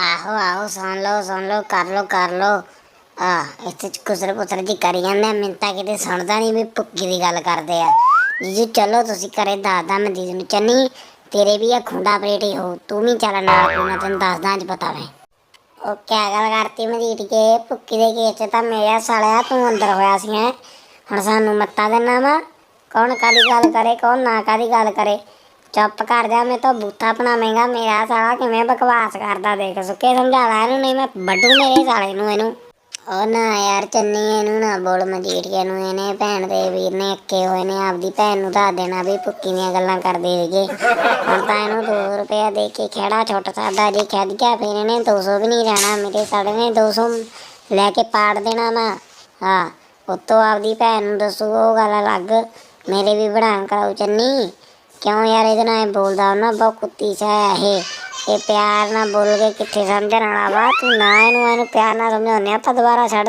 ਆਹੋ ਆਹੋ ਸੁਣ ਲਓ ਸੁਣ ਲਓ ਕਰ ਲਓ ਕਰ ਲਓ। ਆ ਇੱਥੇ ਕੁਸਰ ਪੁੱਤਰ ਜੀ ਕਰੀ ਜਾਂਦੇ ਆ, ਮੈਨੂੰ ਕਿਤੇ ਸੁਣਦਾ ਨਹੀਂ ਵੀ ਭੁੱਕੀ ਦੀ ਗੱਲ ਕਰਦੇ ਆ। ਜੀ ਚਲੋ ਤੁਸੀਂ ਘਰੇ ਦੱਸਦਾ ਮੈਂ ਦੀਦੀ ਨੂੰ ਚੰਨੀ ਤੇਰੇ ਵੀ ਆ ਖੁੰਡਾ ਪਲੇਟੀ ਹੋ ਤੂੰ ਵੀ ਚੱਲ ਨਾਲ ਤੂੰ ਮੈਂ ਤੈਨੂੰ ਦੱਸਦਾ ਅੱਜ ਪਤਾ ਵੇ। ਉਹ ਕਿਆ ਗੱਲ ਕਰਤੀ ਮਦੀਟ ਕੇ ਭੁੱਕੀ ਦੇ ਕੇਸ ਚ ਤਾਂ ਮੇਰਾ ਸਾਲਿਆ ਤੂੰ ਅੰਦਰ ਹੋਇਆ ਸੀ ਹੈਂ। ਹੁਣ ਸਾਨੂੰ ਮੱਤਾ ਦੇਣਾ ਵਾ ਕੌਣ ਕਾਦੀ ਗੱਲ ਕਰੇ ਕੌਣ ਨਾ ਕਾਦੀ ਗੱਲ ਕਰੇ। ਚੁੱਪ ਕਰ ਜਾ, ਮੈਂ ਤਾਂ ਬੂਥਾ ਬਣਾਵੇਂਗਾ, ਮੇਰਾ ਸਾਲਾ ਕਿਵੇਂ ਬਕਵਾਸ ਕਰਦਾ ਦੇਖ, ਸੁੱਕੇ ਸਮਝਾ ਇਹਨੂੰ, ਨਹੀਂ ਮੈਂ ਵੱਡੂ ਮੇਰੇ ਸਾਲੇ ਨੂੰ ਇਹਨੂੰ। ਉਹ ਨਾ ਯਾਰ ਚੰਨੀ, ਇਹਨੂੰ ਨਾ ਬੋਲ ਮਜੀਠੀਏ ਨੂੰ, ਇਹਨੇ ਭੈਣ ਦੇ ਵੀਰ ਨੇ ਅੱਕੇ ਹੋਏ ਨੇ, ਆਪਦੀ ਭੈਣ ਨੂੰ ਦੱਸ ਦੇਣਾ ਵੀ ਭੁੱਕੀ ਦੀਆਂ ਗੱਲਾਂ ਕਰਦੇ ਸੀਗੇ। ਹੁਣ ਤਾਂ ਇਹਨੂੰ 2 ਰੁਪਇਆ ਦੇ ਕੇ ਖੇੜਾ ਛੁੱਟ ਸਕਦਾ, ਜੇ ਖੇਡ ਗਿਆ ਫਿਰ ਇਹਨੇ 200 ਵੀ ਨਹੀਂ ਰਹਿਣਾ ਮੇਰੇ ਸਾਲੇ ਨੇ 200 ਲੈ ਕੇ ਪਾੜ ਦੇਣਾ ਵਾ। ਹਾਂ, ਉਤੋਂ ਆਪਦੀ ਭੈਣ ਨੂੰ ਦੱਸੂ, ਉਹ ਗੱਲ ਅਲੱਗ, ਮੇਰੇ ਵੀ ਬੜਾਂ ਕਰਾਉ ਚੰਨੀ। ਕਿਉਂ ਯਾਰ ਇਹਦੇ ਨਾਲ ਐਂ ਬੋਲਦਾ ਉਹਨਾਂ ਬਹੁਤ ਕੁੱਤੀ ਸਾ ਇਹ। ਇਹ ਪਿਆਰ ਨਾਲ ਬੋਲ ਕੇ ਕਿੱਥੇ ਸਮਝਣ ਵਾਲਾ ਵਾ? ਤੂੰ ਨਾ ਇਹਨੂੰ ਇਹਨੂੰ ਪਿਆਰ ਨਾਲ ਸਮਝਾਉਂਦੇ ਆਪਾਂ ਦੁਬਾਰਾ ਛੱਡ ਤੂੰ।